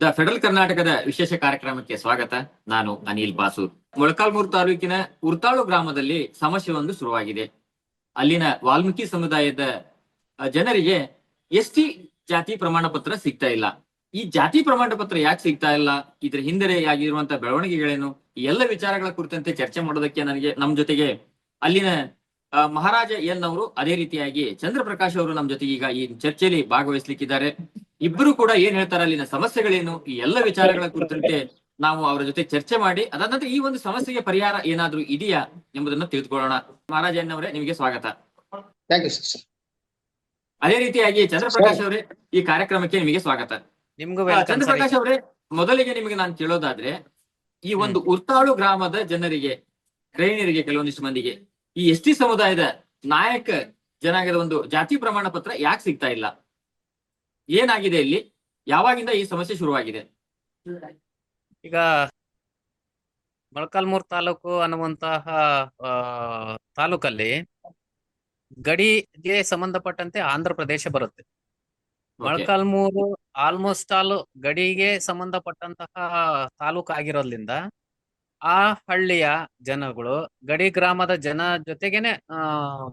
The federal ಕರ್ನಾಟಕದ ವಿಶೇಷ ಕಾರ್ಯಕ್ರಮಕ್ಕೆ ಸ್ವಾಗತ. ನಾನು ಅನಿಲ್ ಬಾಸು. ಮೊಳಕಾಲ್ಮೂರು ತಾಲೂಕಿನ ಉರ್ತಾಳು ಗ್ರಾಮದಲ್ಲಿ ಸಮಸ್ಯೆ ಒಂದು ಶುರುವಾಗಿದೆ. ಅಲ್ಲಿನ ವಾಲ್ಮೀಕಿ ಸಮುದಾಯದ ಜನರಿಗೆ ಎಸ್ ಟಿ ಜಾತಿ ಪ್ರಮಾಣ ಪತ್ರ ಸಿಗ್ತಾ ಇಲ್ಲ. ಈ ಜಾತಿ ಪ್ರಮಾಣ ಪತ್ರ ಯಾಕೆ ಸಿಗ್ತಾ ಇಲ್ಲ? ಇದ್ರ ಹಿಂದೆ ಆಗಿರುವಂತಹ ಬೆಳವಣಿಗೆಗಳೇನು? ಈ ಎಲ್ಲ ವಿಚಾರಗಳ ಕುರಿತಂತೆ ಚರ್ಚೆ ಮಾಡೋದಕ್ಕೆ ನನಗೆ ನಮ್ಮ ಜೊತೆಗೆ ಅಲ್ಲಿನ ಮಹಾರಾಜ ಎನ್ ಅವರು ಅದೇ ರೀತಿಯಾಗಿ ಚಂದ್ರಪ್ರಕಾಶ್ ಅವರು ನಮ್ಮ ಜೊತೆಗೆ ಈಗ ಈ ಚರ್ಚೆಯಲ್ಲಿ ಭಾಗವಹಿಸ್ಲಿಕ್ಕಿದ್ದಾರೆ. ಇಬ್ಬರು ಕೂಡ ಏನ್ ಹೇಳ್ತಾರೆ ಅಲ್ಲಿನ ಸಮಸ್ಯೆಗಳೇನು ಈ ಎಲ್ಲ ವಿಚಾರಗಳ ಕುರಿತಂತೆ ನಾವು ಅವರ ಜೊತೆ ಚರ್ಚೆ ಮಾಡಿ ಅದಾದ ನಂತರ ಈ ಒಂದು ಸಮಸ್ಯೆಗೆ ಪರಿಹಾರ ಏನಾದ್ರೂ ಇದೆಯಾ ಎಂಬುದನ್ನು ತಿಳಿದುಕೊಳ್ಳೋಣ. ಮಹಾರಾಜ ಅವರೇ ನಿಮಗೆ ಸ್ವಾಗತ. ಥ್ಯಾಂಕ್ ಯು ಸರ್ ಅದೇ ರೀತಿಯಾಗಿ ಚಂದ್ರಪ್ರಕಾಶ್ ಅವರೇ ಈ ಕಾರ್ಯಕ್ರಮಕ್ಕೆ ನಿಮಗೆ ಸ್ವಾಗತ. ಚಂದ್ರಪ್ರಕಾಶ್ ಅವರೇ ಮೊದಲಿಗೆ ನಿಮಗೆ ನಾನು ಕೇಳೋದಾದ್ರೆ ಈ ಒಂದು ಉರ್ತಾಳು ಗ್ರಾಮದ ಜನರಿಗೆ ಗ್ರಹಿಣಿಯರಿಗೆ ಕೆಲವೊಂದಿಷ್ಟು ಮಂದಿಗೆ ಈ ಎಸ್ ಟಿ ಸಮುದಾಯದ ನಾಯಕ ಜನಾಂಗದ ಒಂದು ಜಾತಿ ಪ್ರಮಾಣ ಪತ್ರ ಯಾಕೆ ಸಿಗ್ತಾ ಇಲ್ಲ? ಏನಾಗಿದೆ ಇಲ್ಲಿ? ಯಾವಾಗಿಂದ ಈ ಸಮಸ್ಯೆ ಶುರುವಾಗಿದೆ? ಈಗ ಮೊಳಕಾಲ್ಮೂರು ತಾಲೂಕು ಅನ್ನುವಂತಹ ಆ, ತಾಲೂಕಲ್ಲಿ ಗಡಿಗೆ ಸಂಬಂಧಪಟ್ಟಂತೆ ಆಂಧ್ರ ಪ್ರದೇಶ ಬರುತ್ತೆ. ಮೊಳಕಾಲ್ಮೂರು ಆಲ್ಮೋಸ್ಟ್ ಆಲ್ ಗಡಿಗೆ ಸಂಬಂಧಪಟ್ಟಂತಹ ತಾಲೂಕು ಆಗಿರೋದ್ರಿಂದ ಆ ಹಳ್ಳಿಯ ಜನಗಳು ಗಡಿ ಗ್ರಾಮದ ಜನ ಜೊತೆಗೇನೆ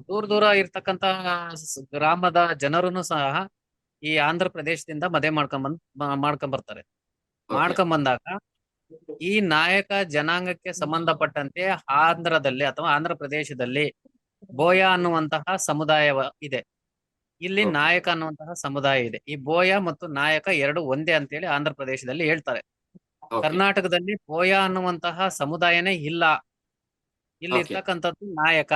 ದೂರ ದೂರ ಇರ್ತಕ್ಕಂತಹ ಗ್ರಾಮದ ಜನರನ್ನು ಸಹ ಈ ಆಂಧ್ರ ಪ್ರದೇಶದಿಂದ ಮದುವೆ ಮಾಡ್ಕೊಂಡ್ ಬಂದ್ ಮಾ- ಮಾಡ್ಕೊಂಡ್ ಬರ್ತಾರೆ. ಮಾಡ್ಕೊಂಡ್ ಬಂದಾಗ ಈ ನಾಯಕ ಜನಾಂಗಕ್ಕೆ ಸಂಬಂಧಪಟ್ಟಂತೆ ಆಂಧ್ರದಲ್ಲಿ ಅಥವಾ ಆಂಧ್ರ ಪ್ರದೇಶದಲ್ಲಿ ಬೋಯ ಅನ್ನುವಂತಹ ಸಮುದಾಯ ಇದೆ. ಇಲ್ಲಿ. ನಾಯಕ ಅನ್ನುವಂತಹ ಸಮುದಾಯ ಇದೆ. ಈ ಬೋಯ ಮತ್ತು ನಾಯಕ ಎರಡು ಒಂದೇ ಅಂತೇಳಿ ಆಂಧ್ರ ಪ್ರದೇಶದಲ್ಲಿ ಹೇಳ್ತಾರೆ. ಕರ್ನಾಟಕದಲ್ಲಿ ಬೋಯ ಅನ್ನುವಂತಹ ಸಮುದಾಯನೇ ಇಲ್ಲ. ಇಲ್ಲಿ. ಇರ್ತಕ್ಕಂಥದ್ದು ನಾಯಕ.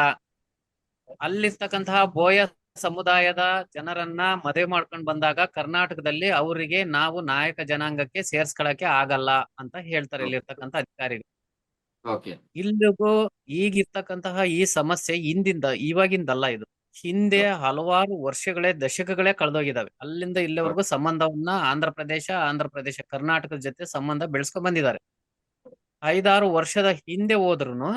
ಅಲ್ಲಿರ್ತಕ್ಕಂತಹ ಬೋಯ ಸಮುದಾಯದ ಜನರನ್ನ ಮದುವೆ ಮಾಡ್ಕೊಂಡ್ ಬಂದಾಗ ಕರ್ನಾಟಕದಲ್ಲಿ ಅವರಿಗೆ ನಾವು ನಾಯಕ ಜನಾಂಗಕ್ಕೆ ಸೇರ್ಸ್ಕೊಳಕ್ಕೆ ಆಗಲ್ಲ ಅಂತ ಹೇಳ್ತಾರೆ ಇಲ್ಲಿರ್ತಕ್ಕಂಥ ಅಧಿಕಾರಿಗಳು. ಇಲ್ಲಿಗೂ ಈಗಿರ್ತಕ್ಕಂತಹ ಈ ಸಮಸ್ಯೆ ಹಿಂದಿಂದ ಇವಾಗಿಂದಲ್ಲ ಇದು. ಹಿಂದೆ ಹಲವಾರು ವರ್ಷಗಳೇ ದಶಕಗಳೇ ಕಳೆದೋಗಿದಾವೆ ಅಲ್ಲಿಂದ ಇಲ್ಲಿವರೆಗೂ ಸಂಬಂಧವನ್ನ ಆಂಧ್ರ ಪ್ರದೇಶ ಆಂಧ್ರ ಪ್ರದೇಶ ಕರ್ನಾಟಕದ ಜೊತೆ ಸಂಬಂಧ ಬೆಳೆಸ್ಕೊಂಡ್ ಬಂದಿದ್ದಾರೆ. ಐದಾರು ವರ್ಷದ ಹಿಂದೆ ಹೋದ್ರುನು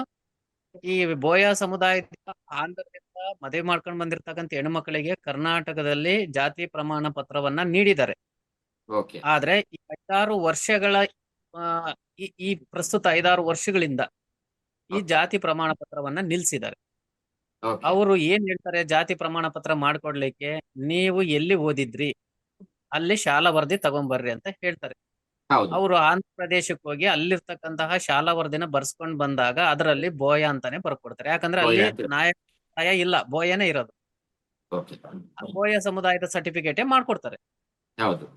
ಈ ಬೋಯ ಸಮುದಾಯದ ಆಂಧ್ರದಿಂದ ಮದುವೆ ಮಾಡ್ಕೊಂಡ್ ಬಂದಿರ್ತಕ್ಕಂಥ ಹೆಣ್ಮಕ್ಳಿಗೆ ಕರ್ನಾಟಕದಲ್ಲಿ ಜಾತಿ ಪ್ರಮಾಣ ಪತ್ರವನ್ನ ನೀಡಿದ್ದಾರೆ. ಆದ್ರೆ ಈ ಐದಾರು ವರ್ಷಗಳ ಈ ಪ್ರಸ್ತುತ ಐದಾರು ವರ್ಷಗಳಿಂದ ಈ ಜಾತಿ ಪ್ರಮಾಣ ಪತ್ರವನ್ನ ನಿಲ್ಸಿದ್ದಾರೆ. ಅವರು ಏನ್ ಹೇಳ್ತಾರೆ? ಜಾತಿ ಪ್ರಮಾಣ ಪತ್ರ ಮಾಡ್ಕೊಡ್ಲಿಕ್ಕೆ ನೀವು ಎಲ್ಲಿ ಓದಿದ್ರಿ? ಅಲ್ಲಿ ಶಾಲಾ ವರದಿ ತಗೊಂಬರ್ರಿ ಅಂತ ಹೇಳ್ತಾರೆ. ಅವರು ಆಂಧ್ರ ಪ್ರದೇಶಕ್ಕೆ ಹೋಗಿ ಅಲ್ಲಿರ್ತಕ್ಕಂತಹ ಶಾಲಾ ವರದಿನ ಬರ್ಸ್ಕೊಂಡ್ ಬಂದಾಗ ಅದರಲ್ಲಿ ಬೋಯ ಅಂತಾನೆ ಬರ್ಕೊಡ್ತಾರೆ. ಯಾಕಂದ್ರೆ ಅಲ್ಲಿ. ನಾಯಕ ಸಮುದಾಯ ಇಲ್ಲ ಬೋಯನೇ ಇರೋದು. ಬೋಯ ಸಮುದಾಯದ ಸರ್ಟಿಫಿಕೇಟ್ ಮಾಡ್ಕೊಡ್ತಾರೆ.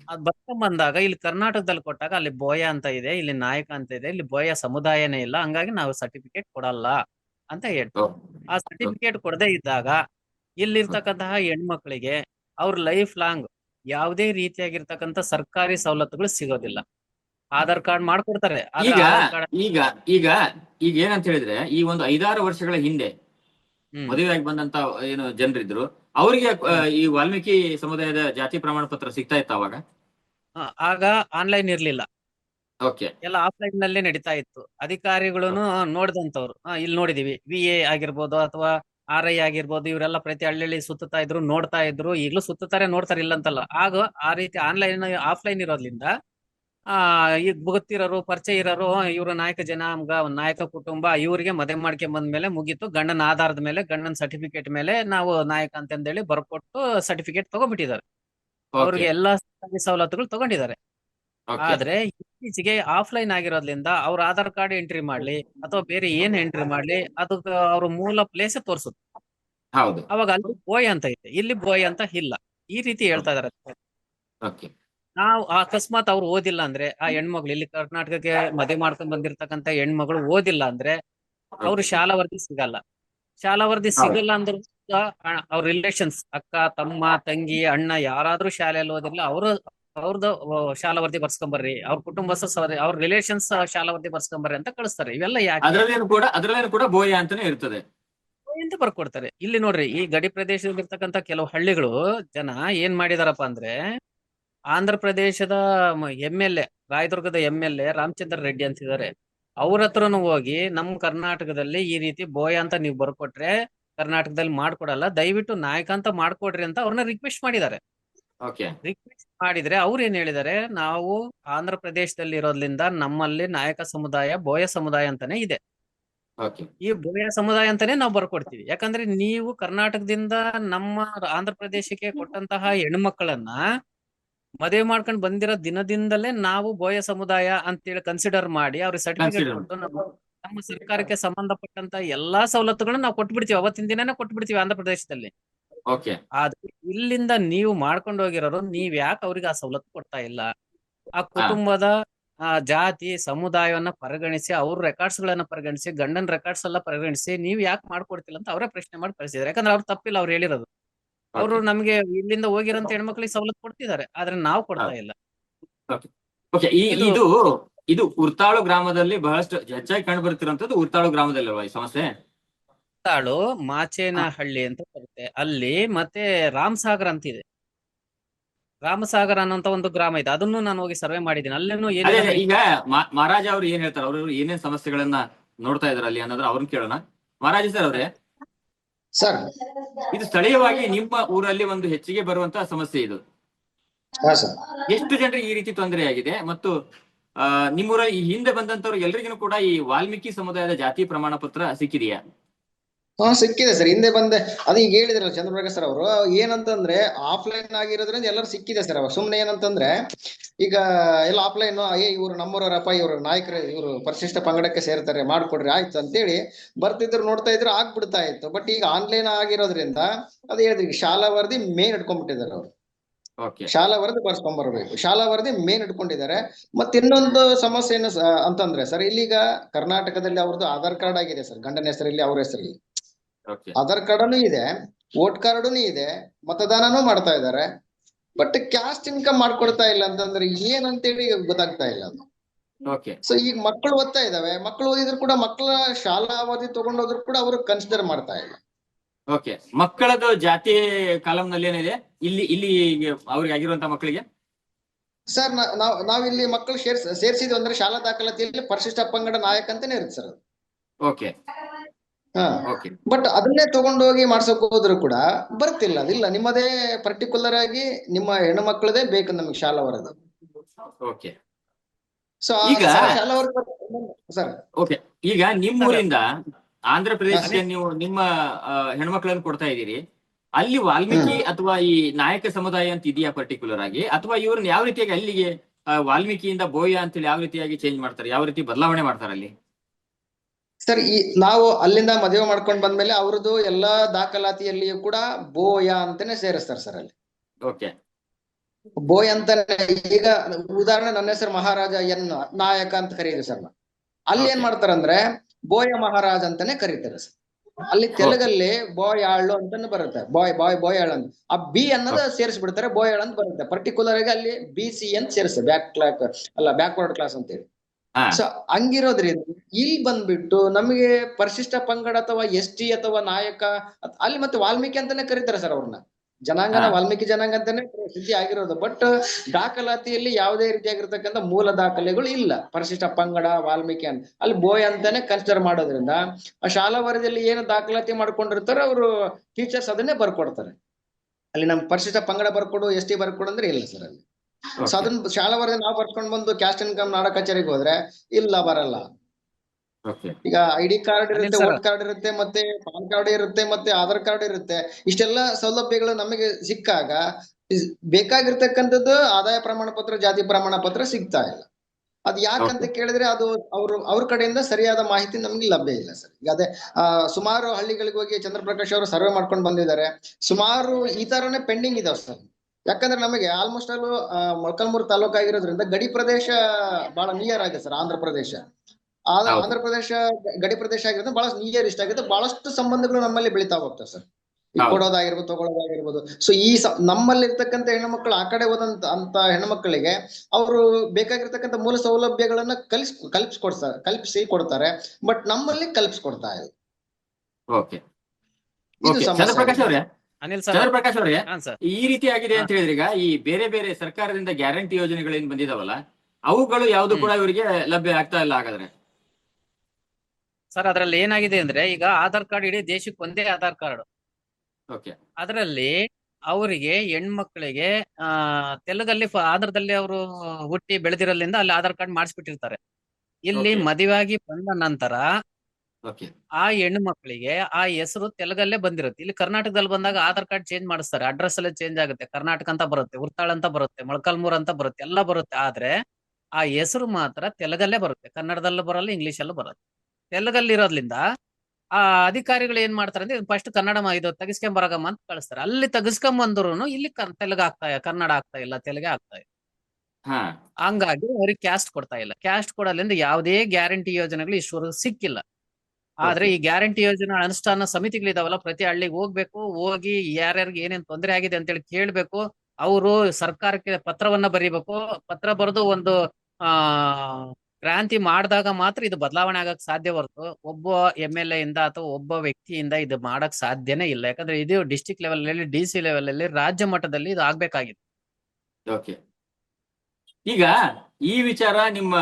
ಅದ್ ಬರ್ಕೊಂಡ್ ಬಂದಾಗ ಇಲ್ಲಿ ಕರ್ನಾಟಕದಲ್ಲಿ ಕೊಟ್ಟಾಗ ಅಲ್ಲಿ ಬೋಯ ಅಂತ ಇದೆ ಇಲ್ಲಿ ನಾಯಕ ಅಂತ ಇದೆ ಇಲ್ಲಿ ಬೋಯ ಸಮುದಾಯನೇ ಇಲ್ಲ ಹಂಗಾಗಿ ನಾವು ಸರ್ಟಿಫಿಕೇಟ್ ಕೊಡಲ್ಲ ಅಂತ ಹೇಳ್ತಾರೆ. ಆ ಸರ್ಟಿಫಿಕೇಟ್ ಕೊಡದೇ ಇದ್ದಾಗ ಇಲ್ಲಿರ್ತಕ್ಕಂತಹ ಹೆಣ್ಮಕ್ಳಿಗೆ ಅವ್ರ ಲೈಫ್ ಲಾಂಗ್ ಯಾವುದೇ ರೀತಿಯಾಗಿರ್ತಕ್ಕಂಥ ಸರ್ಕಾರಿ ಸವಲತ್ತುಗಳು ಸಿಗೋದಿಲ್ಲ. ಆಧಾರ್ ಕಾರ್ಡ್ ಮಾಡ್ಕೊಡ್ತಾರೆ. ಆದ್ರೆ ಈಗ ಆಧಾರ್ ಕಾರ್ಡ್ ಈಗ ಈಗ ಈಗ ಏನಂತ ಹೇಳಿದ್ರೆ ಈ ಒಂದು ಐದಾರು ವರ್ಷಗಳ ಹಿಂದೆ ಹ್ಮ್. ಮದುವೆಯಾಗಿ ಬಂದಂತ ಏನು ಜನರಿದ್ರು ಅವರಿಗೆ ಈ ವಾಲ್ಮೀಕಿ ಸಮುದಾಯದ ಜಾತಿ ಪ್ರಮಾಣ ಪತ್ರ ಸಿಗ್ತಾ ಇತ್ತು ಅವಾಗ? ಆ, ಆಗ ಆನ್ಲೈನ್ ಇರ್ಲಿಲ್ಲ. ಓಕೆ. ಎಲ್ಲ ಆಫ್ಲೈನ್ ನಲ್ಲೇ ನಡೀತಾ ಇತ್ತು. ಅಧಿಕಾರಿಗಳು ನೋಡಿದಂತವ್ರು. ಇಲ್ಲಿ ನೋಡಿದೀವಿ. ವಿ ಎ ಆಗಿರ್ಬೋದು ಅಥವಾ ಆರ್ ಐ ಆಗಿರ್ಬೋದು ಇವರೆಲ್ಲ ಪ್ರತಿ ಹಳ್ಳಿ ಸುತ್ತುತ್ತಾ ಇದ್ರು ನೋಡ್ತಾ ಇದ್ರು. ಈಗಲೂ ಸುತ್ತುತ್ತಾರೆ ನೋಡ್ತಾರೆ ಇಲ್ಲ ಅಂತಲ್ಲ ಆಗ ಆ ರೀತಿ ಆನ್ಲೈನ್ ಆಫ್ಲೈನ್ ಇರೋದ್ರಿಂದ ಆ ಈಗ ಗೊತ್ತಿರೋರು ಪರಿಚಯ ಇರೋರು ಇವ್ರ ನಾಯಕ ಜನಾಂಗ ಒಂದ್ ನಾಯಕ ಕುಟುಂಬ ಇವರಿಗೆ ಮದುವೆ ಮಾಡ್ಕೊಂಡ್ ಬಂದ್ಮೇಲೆ ಮುಗೀತು. ಗಂಡನ ಆಧಾರದ ಮೇಲೆ ಗಂಡನ ಸರ್ಟಿಫಿಕೇಟ್ ಮೇಲೆ ನಾವು ನಾಯಕ ಅಂತಂದೇಳಿ ಬರ್ಕೊಟ್ಟು ಸರ್ಟಿಫಿಕೇಟ್ ತಗೊಂಡ್ಬಿಟ್ಟಿದ್ದಾರೆ. ಅವ್ರಿಗೆ ಎಲ್ಲಾ ಸವಲತ್ತುಗಳು ತಗೊಂಡಿದ್ದಾರೆ. ಆದ್ರೆ ಇತ್ತೀಚೆಗೆ ಆಫ್ಲೈನ್ ಆಗಿರೋದ್ರಿಂದ ಅವ್ರ ಆಧಾರ್ ಕಾರ್ಡ್ ಎಂಟ್ರಿ ಮಾಡ್ಲಿ ಅಥವಾ ಬೇರೆ ಏನ್ ಎಂಟ್ರಿ ಮಾಡ್ಲಿ ಅದು ಅವ್ರ ಮೂಲ ಪ್ಲೇಸ್ ತೋರಿಸುತ್ತೆ ಅವಾಗ ಅಲ್ಲಿ ಬೋಯ್ ಅಂತ ಇದೆ ಇಲ್ಲಿ ಬೋಯ್ ಅಂತ ಇಲ್ಲ. ಈ ರೀತಿ ಹೇಳ್ತಾ ಇದಾರೆ ನಾವು ಅಕಸ್ಮಾತ್ ಅವ್ರು ಓದಿಲ್ಲ ಅಂದ್ರೆ ಆ ಹೆಣ್ಮಗಳು ಇಲ್ಲಿ ಕರ್ನಾಟಕಕ್ಕೆ ಮದುವೆ ಮಾಡ್ಕೊಂಡ್ ಬಂದಿರ್ತಕ್ಕಂತ ಹೆಣ್ಮಗಳು ಓದಿಲ್ಲ ಅಂದ್ರೆ ಅವ್ರು ಶಾಲಾ ವರದಿ ಸಿಗಲ್ಲ. ಶಾಲಾ ವರದಿ. ಸಿಗಲ್ಲ ಅಂದ್ರೂ ಅವ್ರ ರಿಲೇಷನ್ಸ್ ಅಕ್ಕ ತಮ್ಮ ತಂಗಿ ಅಣ್ಣ ಯಾರಾದ್ರೂ ಶಾಲೆಯಲ್ಲಿ ಓದಿಲ್ಲ ಅವರು ಅವ್ರದ್ದು ಶಾಲಾ ವರದಿ ಬರ್ಸ್ಕೊಂಬರ್ರಿ ಅವ್ರ ಕುಟುಂಬ ಸರಿ ಅವ್ರ ರಿಲೇಷನ್ಸ್ ಶಾಲಾ ವರದಿ ಬರ್ಸ್ಕೊಂಬರ್ರಿ ಅಂತ ಕಳಿಸ್ತಾರೆ. ಇವೆಲ್ಲ ಯಾಕೆ? ಎಂತ ಕೂಡ ಅದ್ರಲ್ಲೇನು ಕೂಡ ಬೋಯ ಅಂತಾನೆ ಇರ್ತದೆ. ಅಂತ ಬರ್ಕೊಡ್ತಾರೆ. ಇಲ್ಲಿ ನೋಡ್ರಿ ಈ ಗಡಿ ಪ್ರದೇಶದಲ್ಲಿ ಇರ್ತಕ್ಕಂತ ಕೆಲವು ಹಳ್ಳಿಗಳು ಜನ ಏನ್ ಮಾಡಿದಾರಪ್ಪ ಅಂದ್ರೆ ಆಂಧ್ರ ಪ್ರದೇಶದ M L A ರಾಯದುರ್ಗದ M L A Ramachandra Reddy ಅಂತಿದ್ದಾರೆ ಅವ್ರ ಹತ್ರನು ಹೋಗಿ ನಮ್ ಕರ್ನಾಟಕದಲ್ಲಿ ಈ ರೀತಿ ಬೋಯ ಅಂತ ನೀವು ಬರ್ಕೊಟ್ರೆ ಕರ್ನಾಟಕದಲ್ಲಿ ಮಾಡ್ಕೊಡಲ್ಲ ದಯವಿಟ್ಟು ನಾಯಕ ಅಂತ ಮಾಡ್ಕೊಡ್ರಿ ಅಂತ ಅವ್ರನ್ನ ರಿಕ್ವೆಸ್ಟ್ ಮಾಡಿದ್ದಾರೆ. ರಿಕ್ವೆಸ್ಟ್ ಮಾಡಿದ್ರೆ ಅವ್ರು ಏನ್ ಹೇಳಿದ್ದಾರೆ ನಾವು ಆಂಧ್ರ ಪ್ರದೇಶದಲ್ಲಿ ಇರೋದ್ರಿಂದ ನಮ್ಮಲ್ಲಿ ನಾಯಕ ಸಮುದಾಯ ಬೋಯ ಸಮುದಾಯ ಅಂತಾನೆ ಇದೆ. ಈ ಬೋಯ ಸಮುದಾಯ ಅಂತಾನೆ ನಾವು ಬರ್ಕೊಡ್ತೀವಿ. ಯಾಕಂದ್ರೆ ನೀವು ಕರ್ನಾಟಕದಿಂದ ನಮ್ಮ ಆಂಧ್ರ ಪ್ರದೇಶಕ್ಕೆ ಕೊಟ್ಟಂತಹ ಹೆಣ್ಮಕ್ಳನ್ನ ಮದುವೆ ಮಾಡ್ಕೊಂಡು ಬಂದಿರೋ ದಿನದಿಂದಲೇ ನಾವು ಬೋಯ ಸಮುದಾಯ ಅಂತೇಳಿ ಕನ್ಸಿಡರ್ ಮಾಡಿ ಅವ್ರಿಗೆ ಸರ್ಟಿಫಿಕೇಟ್ ಕೊಟ್ಟು ನಮ್ಮ ನಮ್ಮ ಸರ್ಕಾರಕ್ಕೆ ಸಂಬಂಧಪಟ್ಟಂತ ಎಲ್ಲಾ ಸವಲತ್ತುಗಳನ್ನ ನಾವು ಕೊಟ್ಬಿಡ್ತೀವಿ. ಅವತ್ತಿನ ದಿನನೇ ಕೊಟ್ಬಿಡ್ತೀವಿ ಆಂಧ್ರ ಪ್ರದೇಶದಲ್ಲಿ. ಆದ್ರೆ ಇಲ್ಲಿಂದ ನೀವು ಮಾಡ್ಕೊಂಡು ಹೋಗಿರೋರು ನೀವ್ ಯಾಕೆ ಅವ್ರಿಗೆ ಆ ಸವಲತ್ತು ಕೊಡ್ತಾ ಇಲ್ಲ? ಆ ಕುಟುಂಬದ ಆ ಜಾತಿ ಸಮುದಾಯವನ್ನ ಪರಿಗಣಿಸಿ ಅವ್ರ ರೆಕಾರ್ಡ್ಸ್ ಗಳನ್ನ ಪರಿಗಣಿಸಿ ಗಂಡನ್ ರೆಕಾರ್ಡ್ಸ್ ಎಲ್ಲ ಪರಿಗಣಿಸಿ ನೀವ್ ಯಾಕೆ ಮಾಡ್ಕೊಡ್ತಿಲ್ಲ ಅಂತ ಅವರೇ ಪ್ರಶ್ನೆ ಮಾಡಿ ಕಳಿಸಿದ್ರು. ಯಾಕಂದ್ರೆ ಅವ್ರು ತಪ್ಪಿಲ್ಲ ಅವ್ರು ಹೇಳಿರೋದು. ಅವರು ನಮ್ಗೆ ಇಲ್ಲಿಂದ ಹೋಗಿರೋಂತ ಹೆಣ್ಮಕ್ಳಿಗೆ ಸವಲತ್ತು ಕೊಡ್ತಿದ್ದಾರೆ ಆದ್ರೆ ನಾವು ಕೊಡ್ತಾ ಇಲ್ಲ. ಓಕೆ ಈ ಇದು- ಇದು ಉರ್ತಾಳು ಗ್ರಾಮದಲ್ಲಿ ಬಹಳಷ್ಟು ಹೆಚ್ಚಾಗಿ ಕಂಡು ಬರ್ತಿರುವಂತದ್ದು ಉರ್ತಾಳು ಗ್ರಾಮದಲ್ಲಿ ಅಲ್ವಾ ಈ ಸಮಸ್ಯೆ? ಉರ್ತಾಳು ಮಾಚೇನಹಳ್ಳಿ ಅಂತ ಬರುತ್ತೆ. ಅಲ್ಲಿ ಮತ್ತೆ ರಾಮಸಾಗರ್ ಅಂತ ಇದೆ. ರಾಮಸಾಗರ್ ಅನ್ನೋಂತ ಒಂದು ಗ್ರಾಮ ಇದೆ. ಅದನ್ನು ನಾನು ಹೋಗಿ ಸರ್ವೆ ಮಾಡಿದ್ದೀನಿ. ಅಲ್ಲೇನು ಅದೇ ಏನಿದೆ ಈಗ ಮಾ- ಮಹಾರಾಜ ಅವ್ರು ಏನ್ ಹೇಳ್ತಾರೆ? ಅವರು ಏನೇನ್ ಸಮಸ್ಯೆಗಳನ್ನ ನೋಡ್ತಾ ಇದಾರೆ ಅಲ್ಲಿ ಅನ್ನೋದ್ರ ಅವ್ರನ್ನ ಕೇಳೋಣ. ಮಹಾರಾಜ ಸರ್ ಅವ್ರೆ ಸರ್ ಇದು ಸ್ಥಳೀಯವಾಗಿ ನಿಮ್ಮ ಊರಲ್ಲಿ ಒಂದು ಹೆಚ್ಚಿಗೆ ಬರುವಂತಹ ಸಮಸ್ಯೆ ಇದು. ಎಷ್ಟು ಜನರಿಗೆ ಈ ರೀತಿ ತೊಂದರೆ ಆಗಿದೆ ಮತ್ತು ನಿಮ್ಮೂರ ಈ ಹಿಂದೆ ಬಂದಂತವ್ರು ಎಲ್ರಿಗೂ ಕೂಡ ಈ ವಾಲ್ಮೀಕಿ ಸಮುದಾಯದ ಜಾತಿ ಪ್ರಮಾಣ ಪತ್ರ ಸಿಕ್ಕಿದೆಯಾ? ಹಾ ಸಿಕ್ಕಿದೆ ಸರ್. ಹಿಂದೆ ಬಂದೆ. ಅದು ಈಗ ಹೇಳಿದ್ರಲ್ಲ ಚಂದ್ರಪ್ರಕಾಶ್ ಸರ್ ಅವರು. ಏನಂತಂದ್ರೆ ಆಫ್ಲೈನ್ ಆಗಿರೋದ್ರಿಂದ ಎಲ್ಲರೂ ಸಿಕ್ಕಿದೆ ಸರ್ ಅವಾಗ. ಸುಮ್ನೆ ಏನಂತಂದ್ರೆ ಈಗ ಎಲ್ಲ ಆಫ್ಲೈನ್ ಏ ಇವ್ರು ನಮ್ಮೂರವರಪ್ಪ ಇವರು ನಾಯಕರು ಇವರು ಪರಿಶಿಷ್ಟ ಪಂಗಡಕ್ಕೆ ಸೇರ್ತಾರೆ ಮಾಡ್ಕೊಡ್ರಿ ಆಯ್ತು ಅಂತೇಳಿ ಬರ್ತಿದ್ರು ನೋಡ್ತಾ ಇದ್ರು ಆಗ್ಬಿಡ್ತಾ ಇತ್ತು. ಬಟ್ ಈಗ ಆನ್ಲೈನ್ ಆಗಿರೋದ್ರಿಂದ ಅದು ಹೇಳಿದ್ರಿ ಶಾಲಾ ವರದಿ ಮೇನ್ ಇಟ್ಕೊಂಡ್ಬಿಟ್ಟಿದ್ದಾರೆ ಅವರು. ಶಾಲಾ ವರದಿ ಬರ್ಸ್ಕೊಂಡ್ಬರ್ಬೇಕು ಶಾಲಾ ವರದಿ ಮೇನ್ ಇಟ್ಕೊಂಡಿದ್ದಾರೆ. ಮತ್ತೆ ಇನ್ನೊಂದು ಸಮಸ್ಯೆ ಏನು ಅಂತಂದ್ರೆ ಸರ್ ಇಲ್ಲಿಗ ಕರ್ನಾಟಕದಲ್ಲಿ ಅವ್ರದ್ದು ಆಧಾರ್ ಕಾರ್ಡ್ ಆಗಿದೆ ಸರ್. ಗಂಡನ ಹೆಸರಲ್ಲಿ ಅವ್ರ ಹೆಸರಲ್ಲಿ. ಆಧಾರ್ ಕಾರ್ಡನು ಇದೆ ವೋಟ್ ಕಾರ್ಡನು ಇದೆ ಮತದಾನನೂ ಮಾಡ್ತಾ ಇದ್ದಾರೆ. ಬಟ್ ಕ್ಯಾಸ್ಟ್ ಇನ್ಕಮ್ ಮಾಡ್ಕೊಡ್ತಾ ಇಲ್ಲ ಅಂತಂದ್ರೆ ಏನಂತೇಳಿ ಗೊತ್ತಾಗ್ತಾ ಇಲ್ಲ ಅದು. ಸೊ ಈಗ ಮಕ್ಕಳು ಓದ್ತಾ ಇದಾವೆ ಮಕ್ಕಳು ಓದಿದ್ರು ಕೂಡ ಮಕ್ಕಳ ಶಾಲಾ ಅವಧಿ ತಗೊಂಡೋದ್ರು ಕೂಡ ಅವರು ಕನ್ಸಿಡರ್ ಮಾಡ್ತಾ ಇಲ್ಲ. ಓಕೆ ಮಕ್ಕಳದು ಜಾತಿ ಕಾಲಂನಲ್ಲಿ ಏನಿದೆ? ಇಲ್ಲಿ ಇಲ್ಲಿ ಅವ್ರಿಗೆ ಆಗಿರುವಂತ ಮಕ್ಕಳಿಗೆ? ಸರ್ ನಾವ್ ನಾವಿಲ್ಲಿ ಮಕ್ಕಳು ಸೇರ್ಸ್ ಸೇರ್ಸಿದ್ವಿ ಅಂದ್ರೆ ಶಾಲಾ ದಾಖಲಾತಿಯಲ್ಲಿ ಪರಿಶಿಷ್ಟ ಪಂಗಡ ನಾಯಕ ಅಂತಾನೆ ಇರುತ್ತೆ ಸರ್ ಅದು. ಓಕೆ ಬಟ್ ಅದನ್ನೇ ತಗೊಂಡೋಗಿ ಮಾಡ್ಸಕ್ ಹೋದ್ರು ಕೂಡ ಬರ್ತಿಲ್ಲ ಅದಿಲ್ಲ ನಿಮ್ಮದೇ ಪರ್ಟಿಕ್ಯುಲರ್ ಆಗಿ ನಿಮ್ಮ ಹೆಣ್ಣು ಮಕ್ಕಳದೇ ಬೇಕು ನಮಗೆ ಶಾಲಾ ವರದು ಓಕೆ ಸೊ ಈಗ- ಸರ್. ಓಕೆ ಈಗ ನಿಮ್ಮೂರಿಂದ ಆಂಧ್ರ ಪ್ರದೇಶಕ್ಕೆ ನೀವು ನಿಮ್ಮ ಹೆಣ್ಮಕ್ಳನ್ನು ಕೊಡ್ತಾ ಇದ್ದೀರಿ. ಅಲ್ಲಿ ವಾಲ್ಮೀಕಿ ಅಥವಾ ಈ ನಾಯಕ ಸಮುದಾಯ ಅಂತ ಇದೆಯಾ ಪರ್ಟಿಕ್ಯುಲರ್ ಆಗಿ? ಅಥವಾ ಇವ್ರನ್ನ ಯಾವ ರೀತಿಯಾಗಿ ಅಲ್ಲಿಗೆ ವಾಲ್ಮೀಕಿಯಿಂದ ಬೋಯ ಅಂತೇಳಿ ಯಾವ ರೀತಿಯಾಗಿ ಚೇಂಜ್ ಮಾಡ್ತಾರೆ? ಯಾವ ರೀತಿ ಬದಲಾವಣೆ ಮಾಡ್ತಾರೆ ಅಲ್ಲಿ? ಸರ್ ಈ ನಾವು ಅಲ್ಲಿಂದ ಮದುವೆ ಮಾಡ್ಕೊಂಡು ಬಂದ್ಮೇಲೆ ಅವ್ರದ್ದು ಎಲ್ಲಾ ದಾಖಲಾತಿಯಲ್ಲಿಯೂ ಕೂಡ ಬೋಯ ಅಂತಾನೆ ಸೇರಿಸ್ತಾರೆ ಸರ್ ಅಲ್ಲಿ. ಓಕೆ. ಬೋಯ್ ಅಂತಾನೆ ಈಗ ಉದಾಹರಣೆ ನನ್ನ ಹೆಸರು ಮಹಾರಾಜ ಎನ್ ನಾಯಕ ಅಂತ ಕರೀರಿ ಸರ್ ಅಲ್ಲಿ ಏನ್. ಮಾಡ್ತಾರಂದ್ರೆ ಬೋಯ ಮಹಾರಾಜ ಅಂತಾನೆ ಕರೀತಾರೆ ಸರ್. ಅಲ್ಲಿ ತೆಲುಗಲ್ಲಿ ಬೋಯಾಳು ಅಂತಾನೆ ಬರುತ್ತೆ. ಬಾಯ್ ಬಾಯ್ ಬೋಯಾಳ್ ಅಂತ. ಆ ಬಿ ಅನ್ನೋದು ಸೇರಿಸ್ಬಿಡ್ತಾರೆ ಬೋಯಾಳ್ ಅಂತ ಬರುತ್ತೆ. ಪರ್ಟಿಕ್ಯುಲರ್ ಆಗಿ ಅಲ್ಲಿ ಬಿ ಸಿ ಅಂತ ಸೇರಿಸ್ತಾರೆ. ಬ್ಯಾಕ್ ಕ್ಲಾಕ್ ಅಲ್ಲ ಬ್ಯಾಕ್ವರ್ಡ್ ಕ್ಲಾಸ್ ಅಂತೇಳಿ. ಸೊ ಹಂಗಿರೋದ್ರಿಂದ ಇಲ್ಲಿ ಬಂದ್ಬಿಟ್ಟು ನಮಗೆ ಪರಿಶಿಷ್ಟ ಪಂಗಡ ಅಥವಾ ಎಸ್ ಟಿ ಅಥವಾ ನಾಯಕ ಅಲ್ಲಿ ಮತ್ತೆ ವಾಲ್ಮೀಕಿ ಅಂತಾನೆ ಕರೀತಾರೆ ಸರ್ ಅವ್ರನ್ನ. ಜನಾಂಗನ. ವಾಲ್ಮೀಕಿ ಜನಾಂಗ ಅಂತಾನೆ ಸಿದ್ಧಿ ಆಗಿರೋದು. ಬಟ್ ದಾಖಲಾತಿಯಲ್ಲಿ ಯಾವುದೇ ರೀತಿಯಾಗಿರ್ತಕ್ಕಂಥ ಮೂಲ ದಾಖಲೆಗಳು ಇಲ್ಲ. ಪರಿಶಿಷ್ಟ ಪಂಗಡ ವಾಲ್ಮೀಕಿ ಅಂತ ಅಲ್ಲಿ ಬೋಯ್ ಅಂತಾನೆ ಕನ್ಸಿಡರ್ ಮಾಡೋದ್ರಿಂದ ಆ ಶಾಲಾ ವರದಿಯಲ್ಲಿ ಏನು ದಾಖಲಾತಿ ಮಾಡ್ಕೊಂಡಿರ್ತಾರೋ ಅವರು ಟೀಚರ್ಸ್ ಅದನ್ನೇ ಬರ್ಕೊಡ್ತಾರೆ. ಅಲ್ಲಿ ನಮ್ ಪರಿಶಿಷ್ಟ ಪಂಗಡ ಬರ್ಕೊಡು ಎಸ್ ಟಿ ಬರ್ಕೊಡು ಅಂದ್ರೆ ಇಲ್ಲ ಸರ್ ಅಲ್ಲಿ. ಸೊ ಅದನ್ನ ಶಾಲಾ ವರದಿ ನಾವು ಬರ್ಕೊಂಡ್ ಬಂದು ಕ್ಯಾಸ್ಟ್ ಇನ್ಕಮ್ ನಾಡ ಕಚೇರಿಗೆ ಹೋದ್ರೆ ಇಲ್ಲ ಬರಲ್ಲ. ಓಕೆ ಈಗ ಐಡಿ ಡಿ ಕಾರ್ಡ್ ಇರುತ್ತೆ. ವೋಟ್ ಕಾರ್ಡ್ ಇರುತ್ತೆ ಮತ್ತೆ ಪಾನ್ ಕಾರ್ಡ್ ಇರುತ್ತೆ ಮತ್ತೆ ಆಧಾರ್ ಕಾರ್ಡ್ ಇರುತ್ತೆ. ಇಷ್ಟೆಲ್ಲ ಸೌಲಭ್ಯಗಳು ನಮಗೆ ಸಿಕ್ಕಾಗ ಬೇಕಾಗಿರ್ತಕ್ಕಂಥದ್ದು ಆದಾಯ ಪ್ರಮಾಣ ಪತ್ರ ಜಾತಿ ಪ್ರಮಾಣ ಪತ್ರ ಸಿಗ್ತಾ ಇಲ್ಲ. ಅದ್ ಯಾಕಂತ ಕೇಳಿದ್ರೆ ಅದು ಅವ್ರು ಅವ್ರ ಕಡೆಯಿಂದ ಸರಿಯಾದ ಮಾಹಿತಿ ನಮ್ಗೆ ಲಭ್ಯ ಇಲ್ಲ ಸರ್. ಈಗ ಅದೇ ಆ, ಸುಮಾರು ಹಳ್ಳಿಗಳಿಗೆ ಹೋಗಿ ಚಂದ್ರಪ್ರಕಾಶ್ ಅವರು ಸರ್ವೆ ಮಾಡ್ಕೊಂಡು ಬಂದಿದ್ದಾರೆ. ಸುಮಾರು ಈ ತರನೇ ಪೆಂಡಿಂಗ್ ಇದಾವೆ ಸರ್. ಯಾಕಂದ್ರೆ ನಮಗೆ ಆಲ್ಮೋಸ್ಟ್ ಆಲ್ ಮೊಳಕಲ್ಮೂರು ತಾಲೂಕು ಆಗಿರೋದ್ರಿಂದ ಗಡಿ ಪ್ರದೇಶ ಬಹಳ ನಿಯರ್ ಆಗಿದೆ ಸರ್ ಆಂಧ್ರ ಪ್ರದೇಶ. ಆಂಧ್ರ ಪ್ರದೇಶ ಗಡಿ ಪ್ರದೇಶ ಆಗಿರೋದ್ರಿಂದ ಬಹಳ ನಿಯರ್ ಇಷ್ಟ ಆಗಿದೆ ಬಹಳಷ್ಟು ಸಂಬಂಧಗಳು ನಮ್ಮಲ್ಲಿ ಬೆಳಿತಾ ಹೋಗ್ತವೆ ಸರ್. ಕೊಡೋದಾಗಿರ್ಬೋದು ತಗೊಳ್ಳೋದಾಗಿರ್ಬೋದು. ಸೊ ಈ ನಮ್ಮಲ್ಲಿರ್ತಕ್ಕಂಥ ನಮ್ಮಲ್ಲಿ ಇರ್ತಕ್ಕಂಥ ಹೆಣ್ಮಕ್ಳು ಆ ಕಡೆ ಹೋದಂತ ಅಂತ ಹೆಣ್ಮಕ್ಳಿಗೆ ಅವರು ಬೇಕಾಗಿರ್ತಕ್ಕಂಥ ಮೂಲ ಸೌಲಭ್ಯಗಳನ್ನ ಕಲ್ಸ್ ಕಲ್ಪಿಸ್ಕೊಡ್ತಾರೆ ಕಲ್ಪಿಸಿ ಕೊಡ್ತಾರೆ ಬಟ್ ನಮ್ಮಲ್ಲಿ ಕಲ್ಪಿಸ್ಕೊಡ್ತಾ ಇಲ್ಲ. ಅನಿಲ್ ಸರ್ ಪ್ರಕಾಶ್ ಅವರೇ ಹಾ ಸರ್. ಈ ರೀತಿ ಆಗಿದೆ ಅಂತ ಹೇಳಿದ್ರೆ ಈಗ ಈ ಬೇರೆ ಬೇರೆ ಸರ್ಕಾರದಿಂದ ಗ್ಯಾರಂಟಿ ಯೋಜನೆಗಳೇನ್ ಬಂದಿದಾವಲ್ಲ ಅವುಗಳು ಯಾವ್ದು ಕೂಡ ಇವರಿಗೆ ಲಭ್ಯ ಆಗ್ತಾ ಇಲ್ಲ ಹಾಗಾದ್ರೆ. ಸರ್ ಅದ್ರಲ್ಲಿ ಏನಾಗಿದೆ ಅಂದ್ರೆ ಈಗ ಆಧಾರ್ ಕಾರ್ಡ್ ಇಡೀ ದೇಶಕ್ಕೆ ಒಂದೇ ಆಧಾರ್ ಕಾರ್ಡ್. ಓಕೆ. ಅದರಲ್ಲಿ ಅವರಿಗೆ ಹೆಣ್ಮಕ್ಳಿಗೆ ಆ ತೆಲುಗಲ್ಲಿ ಫ- ಆಂಧ್ರದಲ್ಲಿ ಅವರು ಹುಟ್ಟಿ ಬೆಳೆದಿರೋದ್ರಿಂದ ಅಲ್ಲಿ ಆಧಾರ್ ಕಾರ್ಡ್ ಮಾಡಿಸ್ಬಿಟ್ಟಿರ್ತಾರೆ. ಇಲ್ಲಿ Okay. ಮದುವಾಗಿ ಬಂದ ನಂತರ ಆ ಹೆಣ್ಣು ಮಕ್ಕಳಿಗೆ ಆ ಹೆಸರು ತೆಲುಗಲ್ಲೇ ಬಂದಿರುತ್ತೆ. ಇಲ್ಲಿ ಕರ್ನಾಟಕದಲ್ಲಿ ಬಂದಾಗ ಆಧಾರ್ ಕಾರ್ಡ್ ಚೇಂಜ್ ಮಾಡಿಸ್ತಾರೆ. ಅಡ್ರೆಸ್ ಎಲ್ಲ ಚೇಂಜ್ ಆಗುತ್ತೆ. ಕರ್ನಾಟಕ ಅಂತ ಬರುತ್ತೆ ಉರ್ತಾಳ ಅಂತ ಬರುತ್ತೆ ಮೊಳಕಾಲ್ಮೂರ್ ಅಂತ ಬರುತ್ತೆ ಎಲ್ಲ ಬರುತ್ತೆ. ಆದ್ರೆ ಆ ಹೆಸರು ಮಾತ್ರ ತೆಲುಗಲ್ಲೇ ಬರುತ್ತೆ. ಕನ್ನಡದಲ್ಲೂ ಬರಲ್ಲ ಇಂಗ್ಲಿಷ್ ಅಲ್ಲೂ ಬರುತ್ತೆ ತೆಲುಗಲ್ಲಿ ಇರೋದ್ರಿಂದ ಆ ಅಧಿಕಾರಿಗಳು ಏನ್ ಮಾಡ್ತಾರೆ ಅಂದ್ರೆ ಫಸ್ಟ್ ಕನ್ನಡ ಇದು ತೆಗಿಸ್ಕೊಂಡ್ ಬರಗಮ್ಮ ಅಂತ ಕಳಿಸ್ತಾರೆ. ಅಲ್ಲಿ ತೆಗಿಸ್ಕೊಂಡ್ ಬಂದ್ರು ಇಲ್ಲಿ ತೆಲುಗು ಆಗ್ತಾ ಕನ್ನಡ ಆಗ್ತಾ ಇಲ್ಲ ತೆಲುಗೇ ಆಗ್ತಾ ಇಲ್ಲ. ಹಾ. ಹಂಗಾಗಿ ಅವ್ರಿಗೆ ಕ್ಯಾಸ್ಟ್ ಕೊಡ್ತಾ ಇಲ್ಲ. ಕ್ಯಾಸ್ಟ್ ಕೊಡೋದ್ರಿಂದ ಯಾವುದೇ ಗ್ಯಾರಂಟಿ ಯೋಜನೆಗಳು ಇಷ್ಟವರೆಗೂ ಸಿಕ್ಕಿಲ್ಲ. ಆದ್ರೆ ಈ ಗ್ಯಾರಂಟಿ ಯೋಜನೆ ಅನುಷ್ಠಾನ ಸಮಿತಿಗಳಿದಾವಲ್ಲ ಪ್ರತಿ ಹಳ್ಳಿಗೆ ಹೋಗ್ಬೇಕು ಹೋಗಿ ಯಾರ್ಯಾರಿಗೆ ಏನೇನ್ ತೊಂದರೆ ಆಗಿದೆ ಅಂತೇಳಿ ಕೇಳ್ಬೇಕು. ಅವರು ಸರ್ಕಾರಕ್ಕೆ ಪತ್ರವನ್ನ ಬರೀಬೇಕು. ಪತ್ರ ಬರೆದು ಒಂದು ಆ ಕ್ರಾಂತಿ ಮಾಡಿದಾಗ ಮಾತ್ರ ಇದು ಬದಲಾವಣೆ ಆಗಕ್ ಸಾಧ್ಯ ಹೊರತು. ಒಬ್ಬ ಎಂ ಎಲ್ ಎ ಇಂದ ಅಥವಾ ಒಬ್ಬ ವ್ಯಕ್ತಿಯಿಂದ ಇದು ಮಾಡಕ್ ಸಾಧ್ಯನೇ ಇಲ್ಲ. ಯಾಕಂದ್ರೆ ಇದು ಡಿಸ್ಟಿಕ್ ಲೆವೆಲ್ ಅಲ್ಲಿ ಡಿ ಸಿ ಲೆವೆಲ್ ಅಲ್ಲಿ ರಾಜ್ಯ ಮಟ್ಟದಲ್ಲಿ ಇದು ಆಗ್ಬೇಕಾಗಿತ್ತು ಓಕೆ ಈಗ ಈ ವಿಚಾರ ನಿಮ್ಮ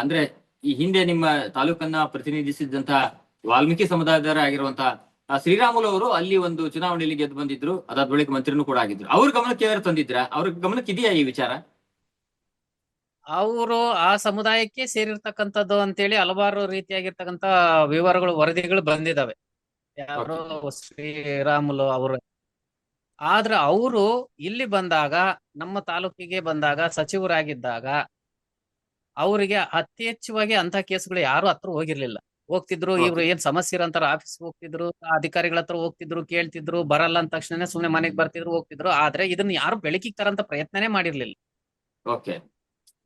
ಅಂದ್ರೆ ಈ ಹಿಂದೆ ನಿಮ್ಮ ತಾಲೂಕನ್ನ ಪ್ರತಿನಿಧಿಸಿದಂತಹ ವಾಲ್ಮೀಕಿ ಸಮುದಾಯದವರ ಆಗಿರುವಂತಹ ಶ್ರೀರಾಮುಲು ಅವರು ಅಲ್ಲಿ ಒಂದು ಚುನಾವಣೆಯಲ್ಲಿ ಗೆದ್ದು ಬಂದಿದ್ರು ಅದಾದ ಬಳಿಕ ಮಂತ್ರಿನೂ ಕೂಡ ಆಗಿದ್ರು. ಅವ್ರ ಗಮನಕ್ಕೆ ಏನಾದ್ರು ತಂದಿದ್ರ ಅವ್ರ ಗಮನಕ್ಕೆ ಇದೆಯಾ ಈ ವಿಚಾರ? ಅವರು ಆ ಸಮುದಾಯಕ್ಕೆ ಸೇರಿರ್ತಕ್ಕಂಥದ್ದು ಅಂತೇಳಿ ಹಲವಾರು ರೀತಿಯಾಗಿರ್ತಕ್ಕಂಥ ವಿವರಗಳು ವರದಿಗಳು ಬಂದಿದಾವೆ. ಯಾರು ಶ್ರೀರಾಮುಲು ಅವರು? ಆದ್ರೆ ಅವರು ಇಲ್ಲಿ ಬಂದಾಗ ನಮ್ಮ ತಾಲೂಕಿಗೆ ಬಂದಾಗ ಸಚಿವರಾಗಿದ್ದಾಗ ಅವರಿಗೆ ಅತಿ ಹೆಚ್ಚುವಾಗಿ ಅಂತ ಕೇಸ್ಗಳು ಯಾರು ಹತ್ರ ಹೋಗಿರ್ಲಿಲ್ಲ. ಹೋಗ್ತಿದ್ರು. ಇವ್ರು ಏನ್ ಸಮಸ್ಯೆ ಇರೋಂತಾರ ಆಫೀಸ್ ಹೋಗ್ತಿದ್ರು ಅಧಿಕಾರಿಗಳ ಹತ್ರ ಹೋಗ್ತಿದ್ರು ಕೇಳ್ತಿದ್ರು ಬರಲ್ಲ ಅಂದ ತಕ್ಷಣ ಸುಮ್ನೆ ಮನೆಗ್ ಬರ್ತಿದ್ರು ಹೋಗ್ತಿದ್ರು. ಆದ್ರೆ ಇದನ್ನ ಯಾರು ಬೆಳಕಿಗೆ ತರಂತ ಪ್ರಯತ್ನನೇ ಮಾಡಿರ್ಲಿಲ್ಲ. ಓಕೆ.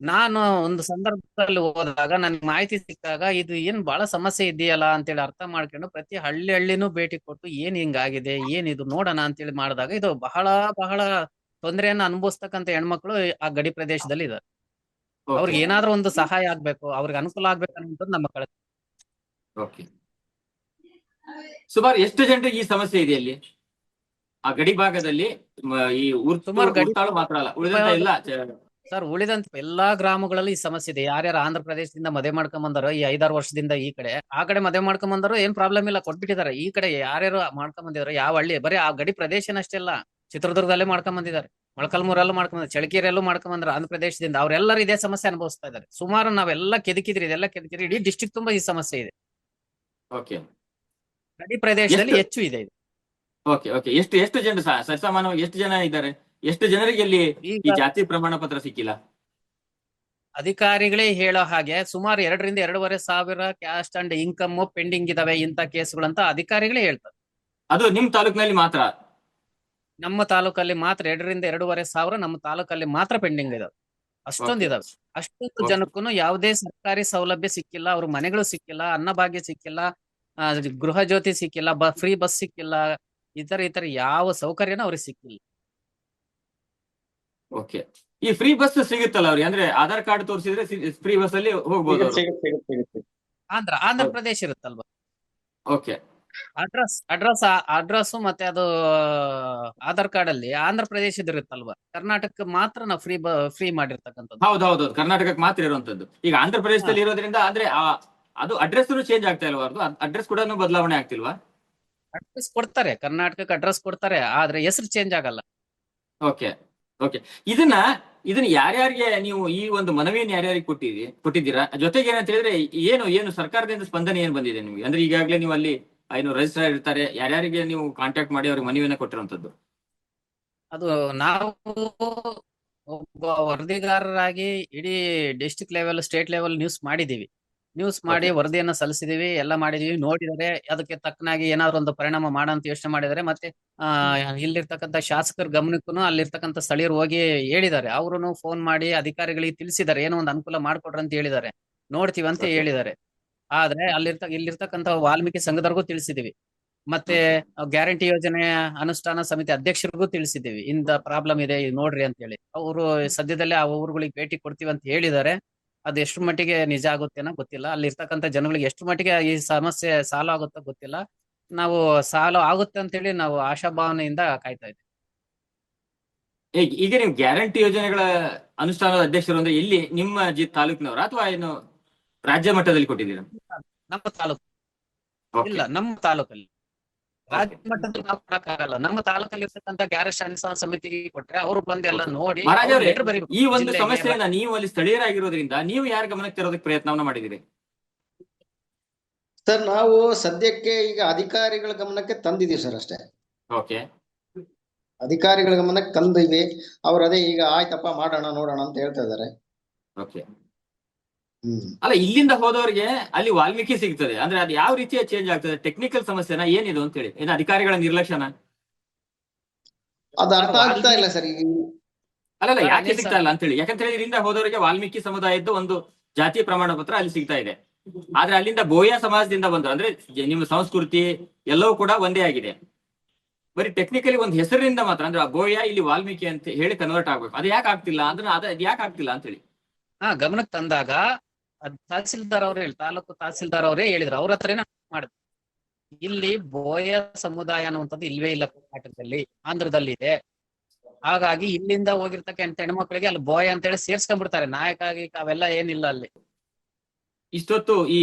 ನಾನು ಒಂದು ಸಂದರ್ಭದಲ್ಲಿ ಹೋದಾಗ ನನ್ಗೆ ಮಾಹಿತಿ ಸಿಕ್ಕಾಗ ಇದು ಏನ್ ಬಹಳ ಸಮಸ್ಯೆ ಇದೆಯಲ್ಲ ಅಂತೇಳಿ ಅರ್ಥ ಮಾಡ್ಕೊಂಡು ಪ್ರತಿ ಹಳ್ಳಿ ಹಳ್ಳಿನೂ ಭೇಟಿ ಕೊಟ್ಟು ಏನ್ ಹಿಂಗಾಗಿದೆ ಏನ್ ಇದು ನೋಡೋಣ ಅಂತೇಳಿ ಮಾಡಿದಾಗ ಇದು ಬಹಳ ಬಹಳ ತೊಂದರೆಯನ್ನ ಅನುಭವಿಸ್ತಕ್ಕಂಥ ಹೆಣ್ಮಕ್ಳು ಆ ಗಡಿ ಪ್ರದೇಶದಲ್ಲಿ ಇದಾರೆ ಅವ್ರಿಗೆ ಏನಾದ್ರೂ ಒಂದು ಸಹಾಯ ಆಗ್ಬೇಕು ಅವ್ರಿಗೆ ಅನುಕೂಲ ಆಗ್ಬೇಕು ಅನ್ನೋದು ನಮ್ಮ ಕಳ ಓಕೆ ಸುಮಾರು ಎಷ್ಟು ಜನರಿಗೆ ಈ ಸಮಸ್ಯೆ ಇದೆ ಅಲ್ಲಿ? ಆ ಗಡಿ ಭಾಗದಲ್ಲಿ ಈ ಊರ್ ಸುಮಾರು ಗಡಿತಾಳು ಮಾತ್ರ ಅಲ್ಲ ಉಳಿದಂತ ಇಲ್ಲ ಸರ್ ಉಳಿದಂತ ಎಲ್ಲಾ ಗ್ರಾಮಗಳಲ್ಲಿ ಈ ಸಮಸ್ಯೆ ಇದೆ. ಯಾರ್ಯಾರು ಆಂಧ್ರ ಪ್ರದೇಶದಿಂದ ಮದುವೆ ಮಾಡ್ಕೊಂಡ್ ಬಂದಾರೋ ಈ ಐದಾರು ವರ್ಷದಿಂದ ಈ ಕಡೆ ಆ ಕಡೆ ಮದುವೆ ಮಾಡ್ಕೊಂಡ್ ಬಂದಾರೋ ಏನ್ ಪ್ರಾಬ್ಲಮ್ ಇಲ್ಲ ಕೊಟ್ಬಿಟ್ಟಿದ್ದಾರೆ. ಈ ಕಡೆ ಯಾರ್ಯಾರು ಮಾಡ್ಕೊಂಡ್ ಬಂದಿದಾರೋ ಯಾವ ಹಳ್ಳಿ ಬರೀ ಆ ಗಡಿ ಪ್ರದೇಶನಷ್ಟೇ ಅಲ್ಲ ಚಿತ್ರದುರ್ಗದಲ್ಲೇ ಮಾಡ್ಕೊಂಡ್ ಬಂದಿದ್ದಾರೆ. ಮೊಳಕಲ್ಮೂರಲ್ಲೂ ಮಾಡ್ಕೊಂಡ್ರೆ ಚಳಕೇರಿಯಲ್ಲೂ ಚಳಕೆರೆಯಲ್ಲೂ ಮಾಡ್ಕೊಂಡ್ ಬಂದ್ರೆ ಆಂಧ್ರ ಪ್ರದೇಶದಿಂದ ಅವರೆಲ್ಲರೂ ಇದೇ ಸಮಸ್ಯೆ ಅನುಭವಿಸ್ತಾ ಇದ್ದಾರೆ. ಸುಮಾರು ನಾವೆಲ್ಲ ಕೆದಕಿದ್ರಿ ಇದೆಲ್ಲ ಕೆದಕಿದ್ರಿ ಇಡೀ ಡಿಸ್ಟಿಕ್ ತುಂಬಾ ಈ ಸಮಸ್ಯೆ ಇದೆ. ಓಕೆ ಗಡಿ ಪ್ರದೇಶದಲ್ಲಿ ಹೆಚ್ಚು ಇದೆ ಇದು. ಓಕೆ ಓಕೆ ಎಷ್ಟು ಎಷ್ಟು ಜನ ಸ- ಸರಿಸಮಾನವಾಗಿ ಎಷ್ಟು ಜನ ಇದ್ದಾರೆ? ಎಷ್ಟು ಜನರಿಗೆ ಇಲ್ಲಿ ಈ ಜಾತಿ ಪ್ರಮಾಣ ಪತ್ರ ಸಿಕ್ಕಿಲ್ಲ? ಅಧಿಕಾರಿಗಳೇ ಹೇಳೋ ಹಾಗೆ ಸುಮಾರು ಎರಡರಿಂದ ಎರಡೂವರೆ ಸಾವಿರ ಕ್ಯಾಸ್ಟ್ ಅಂಡ್ ಇನ್ಕಮ್ ಪೆಂಡಿಂಗ್ ಇದಾವೆ ಇಂತ ಕೇಸ್ಗಳಂತ ಅಧಿಕಾರಿಗಳೇ ಹೇಳ್ತಾರೆ. ಅದು ನಿಮ್ ತಾಲೂಕಿನಲ್ಲಿ ಮಾತ್ರ? ನಮ್ಮ ತಾಲೂಕಲ್ಲಿ ಮಾತ್ರ ಎರಡರಿಂದ ಎರಡೂವರೆ ಸಾವಿರ ನಮ್ಮ ತಾಲೂಕಲ್ಲಿ ಮಾತ್ರ ಪೆಂಡಿಂಗ್ ಇದಾವೆ. ಅಷ್ಟೊಂದು. ಇದಾವೆ. ಅಷ್ಟೊಂದು. ಜನಕ್ಕೂ ಯಾವುದೇ ಸರ್ಕಾರಿ ಸೌಲಭ್ಯ ಸಿಕ್ಕಿಲ್ಲ ಅವ್ರ ಮನೆಗಳು ಸಿಕ್ಕಿಲ್ಲ ಅನ್ನಭಾಗ್ಯ ಸಿಕ್ಕಿಲ್ಲ ಗೃಹ ಜ್ಯೋತಿ ಸಿಕ್ಕಿಲ್ಲ ಬ ಫ್ರೀ ಬಸ್ ಸಿಕ್ಕಿಲ್ಲ ಇತರ ಇತರ ಯಾವ ಸೌಕರ್ಯನೂ ಅವ್ರಿಗೆ ಸಿಕ್ಕಿಲ್ಲ. ಓಕೆ ಈ ಫ್ರೀ ಬಸ್ ಸಿಗುತ್ತಲ್ಲ ಅವ್ರಿಗೆ? ಅಂದ್ರೆ ಆಧಾರ್ ಕಾರ್ಡ್ ತೋರಿಸಿದ್ರೆ ಫ್ರೀ ಬಸ್ ಅಲ್ಲಿ ಹೋಗ್ಬೋದು ಆಂಧ್ರ ಆಂಧ್ರ ಪ್ರದೇಶ ಇರುತ್ತಲ್ವಾ? ಓಕೆ ಅಡ್ರೆಸ್ ಅಡ್ರೆಸ್ ಅಡ್ರೆಸ್ ಮತ್ತೆ ಅದು ಆಧಾರ್ ಕಾರ್ಡ್ ಅಲ್ಲಿ ಆಂಧ್ರ ಪ್ರದೇಶ ಇರುತ್ತಲ್ವಾ ಕರ್ನಾಟಕ ಮಾತ್ರ ನಾವು ಫ್ರೀ ಫ್ರೀ ಮಾಡಿರ್ತಕ್ಕಂಥದ್ದು. ಹೌದು ಹೌದು ಕರ್ನಾಟಕಕ್ಕೆ ಮಾತ್ರ ಇರುವಂತದ್ದು ಈಗ ಆಂಧ್ರ ಪ್ರದೇಶದಲ್ಲಿ ಇರೋದ್ರಿಂದ ಅಂದ್ರೆ ಅದು ಅಡ್ರೆಸ್ ಚೇಂಜ್ ಆಗ್ತಾ ಇಲ್ವಾರ್ದು ಅಡ್ರೆಸ್ ಕೂಡ ಬದಲಾವಣೆ ಆಗ್ತಿಲ್ವಾ? ಅಡ್ರೆಸ್ ಕೊಡ್ತಾರೆ. ಕರ್ನಾಟಕಕ್ಕೆ ಅಡ್ರೆಸ್ ಕೊಡ್ತಾರೆ. ಆದ್ರೆ ಹೆಸರು ಚೇಂಜ್ ಆಗಲ್ಲ. Okay okay. ಇದನ್ನ ಇದನ್ನ ಯಾರ್ಯಾರಿಗೆ ನೀವು ಈ ಒಂದು ಮನವಿಯನ್ನು ಯಾರ್ಯಾರಿಗೆ ಕೊಟ್ಟಿದ್ದೀರಿ ಕೊಟ್ಟಿದ್ದೀರಾ? ಜೊತೆಗೆ ಏನಂತ ಹೇಳಿದ್ರೆ ಏನು ಏನು ಸರ್ಕಾರದಿಂದ ಸ್ಪಂದನೆ ಏನು ಬಂದಿದೆ ನಿಮ್ಗೆ? ಅಂದ್ರೆ ಈಗಾಗಲೇ ನೀವು ಅಲ್ಲಿ ಏನು ರಿಜಿಸ್ಟರ್ ಇರ್ತಾರೆ ಯಾರ್ಯಾರಿಗೆ ನೀವು ಕಾಂಟ್ಯಾಕ್ಟ್ ಮಾಡಿ ಅವ್ರಿಗೆ ಮನವಿಯನ್ನು ಕೊಟ್ಟಿರುವಂತದ್ದು ಅದು ನಾವು ಒಬ್ಬ ವರದಿಗಾರರಾಗಿ ಇಡೀ district level state level news ಮಾಡಿದೀವಿ ನ್ಯೂಸ್ ಮಾಡಿ. ವರದಿಯನ್ನ ಸಲ್ಲಿಸಿದೀವಿ ಎಲ್ಲ ಮಾಡಿದೀವಿ ನೋಡಿದರೆ ಅದಕ್ಕೆ ತಕ್ಕನಾಗಿ ಏನಾದ್ರು ಒಂದು ಪರಿಣಾಮ ಮಾಡಂತ ಯೋಚನೆ ಮಾಡಿದರೆ ಮತ್ತೆ ಆ ಇಲ್ಲಿರ್ತಕ್ಕಂಥ ಶಾಸಕರ ಗಮನಕ್ಕೂ ಅಲ್ಲಿರ್ತಕ್ಕಂಥ ಸ್ಥಳೀಯರು ಹೋಗಿ ಹೇಳಿದ್ದಾರೆ. ಅವರು ಫೋನ್ ಮಾಡಿ ಅಧಿಕಾರಿಗಳಿಗೆ ತಿಳಿಸಿದ್ದಾರೆ. ಏನೋ ಒಂದು ಅನುಕೂಲ ಮಾಡ್ಕೊಡ್ರಿ ಅಂತ ಹೇಳಿದ್ದಾರೆ. ನೋಡ್ತೀವಿ ಅಂತ. ಹೇಳಿದ್ದಾರೆ. ಆದ್ರೆ ಅಲ್ಲಿರ್ತ ಇಲ್ಲಿರ್ತಕ್ಕಂಥ ವಾಲ್ಮೀಕಿ ಸಂಘದವ್ರಿಗೂ ತಿಳಿಸಿದೀವಿ. ಮತ್ತೆ ಗ್ಯಾರಂಟಿ ಯೋಜನೆ ಅನುಷ್ಠಾನ ಸಮಿತಿ ಅಧ್ಯಕ್ಷರಿಗೂ ತಿಳಿಸಿದ್ದೀವಿ ಇಂದ ಪ್ರಾಬ್ಲಮ್ ಇದೆ ನೋಡ್ರಿ ಅಂತ ಹೇಳಿ ಅವರು ಸದ್ಯದಲ್ಲೇ ಆ ಊರುಗಳಿಗೆ ಭೇಟಿ ಕೊಡ್ತೀವಿ ಅಂತ ಹೇಳಿದ್ದಾರೆ ಅದು ಎಷ್ಟು ಮಟ್ಟಿಗೆ ನಿಜ ಆಗುತ್ತೆ ಅನ್ನೋ ಗೊತ್ತಿಲ್ಲ. ಅಲ್ಲಿ ಇರ್ತಕ್ಕಂಥ ಜನಗಳಿಗೆ ಎಷ್ಟು ಮಟ್ಟಿಗೆ ಈ ಸಮಸ್ಯೆ ಸಾಲ ಆಗುತ್ತೋ ಗೊತ್ತಿಲ್ಲ. ನಾವು ಸಾಲ ಆಗುತ್ತೆ ಅಂತ ಹೇಳಿ ನಾವು ಆಶಾಭಾವನೆಯಿಂದ ಕಾಯ್ತಾ ಇದ್ದೀವಿ. ಈಗ ಈಗ ನೀವು ಗ್ಯಾರಂಟಿ ಯೋಜನೆಗಳ ಅನುಷ್ಠಾನದ ಅಧ್ಯಕ್ಷರು ಅಂದ್ರೆ ಇಲ್ಲಿ ನಿಮ್ಮ ಜಿ ತಾಲೂಕಿನವರ ಅಥವಾ ಏನು ರಾಜ್ಯ ಮಟ್ಟದಲ್ಲಿ ಕೊಟ್ಟಿದ್ದೀರಾ? ನಮ್ಮ ತಾಲೂಕು. ಇಲ್ಲ ನಮ್ಮ ತಾಲೂಕಲ್ಲಿ. ರಾಜ್ಯ ಮಟ್ಟದಲ್ಲಿ ನಾವು ಕೊಡಕ್ಕಾಗಲ್ಲ. ನಮ್ಮ ತಾಲೂಕಲ್ಲಿ ಇರ್ತಕ್ಕಂತ ಗ್ಯಾರೇಜ್ ಅನುಸಾರ ಸಮಿತಿಗೆ ಕೊಟ್ರೆ ಅವರು ಬಂದು ಎಲ್ಲ ನೋಡಿ. ಈ ಒಂದು ಸಮಸ್ಯೆಯನ್ನ ನೀವು ಅಲ್ಲಿ ಸ್ಥಳೀಯರಾಗಿರೋದ್ರಿಂದ ನೀವು ಯಾರ ಗಮನಕ್ಕೆ ತರೋದಕ್ಕೆ ಪ್ರಯತ್ನವನ್ನ ಮಾಡಿದಿರಿ ಸರ್ ನಾವು ಸದ್ಯಕ್ಕೆ ಈಗ ಅಧಿಕಾರಿಗಳ ಗಮನಕ್ಕೆ ತಂದಿದೀವಿ ಸರ್ ಅಷ್ಟೇ. ಓಕೆ ಅಧಿಕಾರಿಗಳ ಗಮನಕ್ಕೆ ತಂದಿವಿ ಅವ್ರು ಅದೇ ಈಗ ಆಯ್ತಪ್ಪ ಮಾಡೋಣ ನೋಡೋಣ ಅಂತ ಹೇಳ್ತಾ ಇದಾರೆ ಓಕೆ ಅಲ್ಲ ಇಲ್ಲಿಂದ ಹೋದವರಿಗೆ ಅಲ್ಲಿ ವಾಲ್ಮೀಕಿ ಸಿಗ್ತದೆ. ಅಂದ್ರೆ ಅದು ಯಾವ ರೀತಿಯ ಚೇಂಜ್ ಆಗ್ತದೆ? ಟೆಕ್ನಿಕಲ್ ಸಮಸ್ಯೆನ? ಏನಿದು ಅಂತ ಹೇಳಿ ಏನ ಅಧಿಕಾರಿಗಳ ನಿರ್ಲಕ್ಷ್ಯನ? ಅದು ಅರ್ಥ ಆಗ್ತಾ ಇಲ್ಲ ಸರ್ ಅಲ್ಲಲ್ಲ ಯಾಕೆ ಸಿಗ್ತಾ. ಇಲ್ಲ ಅಂತ ಹೇಳಿ ಯಾಕಂತ ಹೇಳಿ ಇಲ್ಲಿಂದ ಹೋದವರಿಗೆ ವಾಲ್ಮೀಕಿ ಸಮುದಾಯದ ಒಂದು ಜಾತಿ ಪ್ರಮಾಣ ಪತ್ರ ಅಲ್ಲಿ ಸಿಗ್ತಾ ಇದೆ. ಆದ್ರೆ ಅಲ್ಲಿಂದ ಬೋಯ ಸಮಾಜದಿಂದ ಬಂದ್ರು. ಅಂದ್ರೆ ನಿಮ್ಮ ಸಂಸ್ಕೃತಿ ಎಲ್ಲವೂ ಕೂಡ ಒಂದೇ ಆಗಿದೆ. ಬರೀ ಟೆಕ್ನಿಕಲಿ ಒಂದು ಹೆಸರಿನಿಂದ ಮಾತ್ರ. ಅಂದ್ರೆ ಆ ಬೋಯ ಇಲ್ಲಿ ವಾಲ್ಮೀಕಿ ಅಂತ ಹೇಳಿ ಕನ್ವರ್ಟ್ ಆಗ್ಬೇಕು. ಅದು ಯಾಕೆ ಆಗ್ತಿಲ್ಲ? ಅಂದ್ರೆ ಅದ ಅದು ಯಾಕೆ ಆಗ್ತಿಲ್ಲ ಅಂತ ಹೇಳಿ ಹಾ ಗಮನಕ್ಕೆ ತಂದಾಗ ಅದ್ ತಹಸೀಲ್ದಾರ್ ಅವ್ರು ಹೇಳಿ, ತಾಲೂಕು ತಹಸೀಲ್ದಾರ್ ಅವರೇ ಹೇಳಿದ್ರು. ಅವ್ರ ಹತ್ರನೇ ಮಾಡಿದ್ರು ಇಲ್ಲಿ ಬೋಯ ಸಮುದಾಯ ಅನ್ನುವಂಥದ್ದು ಇಲ್ವೇ ಇಲ್ಲ ಕರ್ನಾಟಕದಲ್ಲಿ ಆಂಧ್ರದಲ್ಲಿ ಇದೆ ಹಾಗಾಗಿ ಇಲ್ಲಿಂದ ಹೋಗಿರ್ತಕ್ಕಂಥ ಹೆಣ್ಮಕ್ಳಿಗೆ ಅಲ್ಲಿ ಬೋಯ ಅಂತ ಹೇಳಿ ಸೇರ್ಸ್ಕೊಂಡ್ಬಿಡ್ತಾರೆ. ನಾಯಕ ಆಗಿ ಅವೆಲ್ಲ ಏನಿಲ್ಲ ಅಲ್ಲಿ. ಇಷ್ಟೊತ್ತು ಈ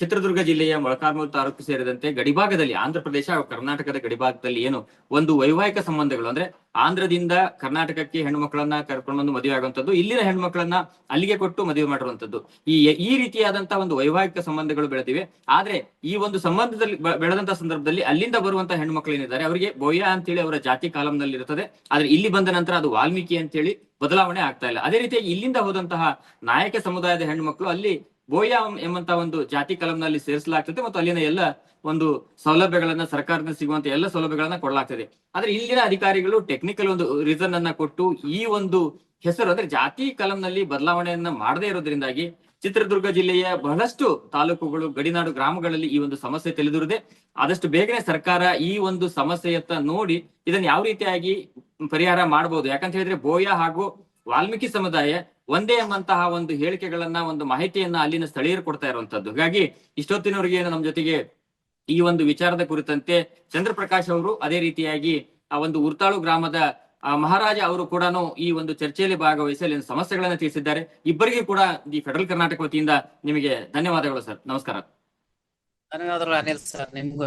ಚಿತ್ರದುರ್ಗ ಜಿಲ್ಲೆಯ ಮೊಳಕಾಲ್ಮೂರು ತಾಲೂಕು ಸೇರಿದಂತೆ ಗಡಿಭಾಗದಲ್ಲಿ ಆಂಧ್ರ ಪ್ರದೇಶ ಹಾಗೂ ಕರ್ನಾಟಕದ ಗಡಿಭಾಗದಲ್ಲಿ ಏನು ಒಂದು ವೈವಾಹಿಕ ಸಂಬಂಧಗಳು? ಅಂದ್ರೆ ಆಂಧ್ರದಿಂದ ಕರ್ನಾಟಕಕ್ಕೆ ಹೆಣ್ಮಕ್ಳನ್ನ ಕರ್ಕೊಂಡು ಬಂದು ಮದುವೆ ಆಗುವಂತದ್ದು ಇಲ್ಲಿನ ಹೆಣ್ಮಕ್ಳನ್ನ ಅಲ್ಲಿಗೆ ಕೊಟ್ಟು ಮದುವೆ ಮಾಡಿರುವಂತದ್ದು ಈ ಈ ರೀತಿಯಾದಂತಹ ಒಂದು ವೈವಾಹಿಕ ಸಂಬಂಧಗಳು ಬೆಳೆದಿವೆ. ಆದ್ರೆ ಈ ಒಂದು ಸಂಬಂಧದಲ್ಲಿ ಬೆಳೆದಂತ ಸಂದರ್ಭದಲ್ಲಿ ಅಲ್ಲಿಂದ ಬರುವಂತಹ ಹೆಣ್ಮಕ್ಳು ಏನಿದ್ದಾರೆ ಅವರಿಗೆ ಬೋಯ ಅಂತೇಳಿ ಅವರ ಜಾತಿ ಕಾಲಂನಲ್ಲಿ ಇರುತ್ತದೆ. ಆದ್ರೆ ಇಲ್ಲಿ ಬಂದ ನಂತರ ಅದು ವಾಲ್ಮೀಕಿ ಅಂತೇಳಿ ಬದಲಾವಣೆ ಆಗ್ತಾ ಇಲ್ಲ. ಅದೇ ರೀತಿಯಾಗಿ ಇಲ್ಲಿಂದ ಹೋದಂತಹ ನಾಯಕ ಸಮುದಾಯದ ಹೆಣ್ಮಕ್ಳು ಅಲ್ಲಿ ಬೋಯ ಎಂಬಂತ ಒಂದು ಜಾತಿ ಕಲಂನಲ್ಲಿ ಸೇರಿಸಲಾಗ್ತದೆ ಮತ್ತು ಅಲ್ಲಿನ ಎಲ್ಲ ಒಂದು ಸೌಲಭ್ಯಗಳನ್ನ ಸರ್ಕಾರದಿಂದ ಸಿಗುವಂತ ಎಲ್ಲ ಸೌಲಭ್ಯಗಳನ್ನ ಕೊಡಲಾಗ್ತದೆ. ಆದ್ರೆ ಇಲ್ಲಿನ ಅಧಿಕಾರಿಗಳು ಟೆಕ್ನಿಕಲ್ ಒಂದು ರೀಸನ್ ಅನ್ನ ಕೊಟ್ಟು ಈ ಒಂದು ಹೆಸರು ಅಂದ್ರೆ ಜಾತಿ ಕಲಂನಲ್ಲಿ ಬದಲಾವಣೆಯನ್ನ ಮಾಡದೇ ಇರೋದ್ರಿಂದಾಗಿ ಚಿತ್ರದುರ್ಗ ಜಿಲ್ಲೆಯ ಬಹಳಷ್ಟು ತಾಲೂಕುಗಳು, ಗಡಿನಾಡು ಗ್ರಾಮಗಳಲ್ಲಿ ಈ ಒಂದು ಸಮಸ್ಯೆ ತಿಳಿದಿರುವುದೇ ಆದಷ್ಟು ಬೇಗನೆ ಸರ್ಕಾರ ಈ ಒಂದು ಸಮಸ್ಯೆಯತ್ತ ನೋಡಿ ಇದನ್ನ ಯಾವ ರೀತಿಯಾಗಿ ಪರಿಹಾರ ಮಾಡಬಹುದು ಯಾಕಂತ ಹೇಳಿದ್ರೆ ಬೋಯ ಹಾಗೂ ವಾಲ್ಮೀಕಿ ಸಮುದಾಯ ಒಂದೇ ಎಂಬಂತಹ ಒಂದು ಹೇಳಿಕೆಗಳನ್ನ, ಒಂದು ಮಾಹಿತಿಯನ್ನ ಅಲ್ಲಿನ ಸ್ಥಳೀಯರು ಕೊಡ್ತಾ ಇರುವಂತದ್ದು. ಹಾಗಾಗಿ ಇಷ್ಟೊತ್ತಿನವರಿಗೆ ನಮ್ಮ ಜೊತೆಗೆ ಈ ಒಂದು ವಿಚಾರದ ಕುರಿತಂತೆ ಚಂದ್ರಪ್ರಕಾಶ್ ಅವರು ಅದೇ ರೀತಿಯಾಗಿ ಆ ಒಂದು ಉರ್ತಾಳು ಗ್ರಾಮದ ಮಹಾರಾಜ ಅವರು ಕೂಡ ಈ ಒಂದು ಚರ್ಚೆಯಲ್ಲಿ ಭಾಗವಹಿಸಿ ಅಲ್ಲಿನ ಸಮಸ್ಯೆಗಳನ್ನ ತಿಳಿಸಿದ್ದಾರೆ. ಇಬ್ಬರಿಗೂ ಕೂಡ ಈ ಫೆಡರಲ್ ಕರ್ನಾಟಕ ವತಿಯಿಂದ ನಿಮಗೆ ಧನ್ಯವಾದಗಳು ಸರ್. ನಮಸ್ಕಾರ. ಧನ್ಯವಾದಗಳು ಅನಿಲ್ ಸರ್ ನಿಮ್ಗೂ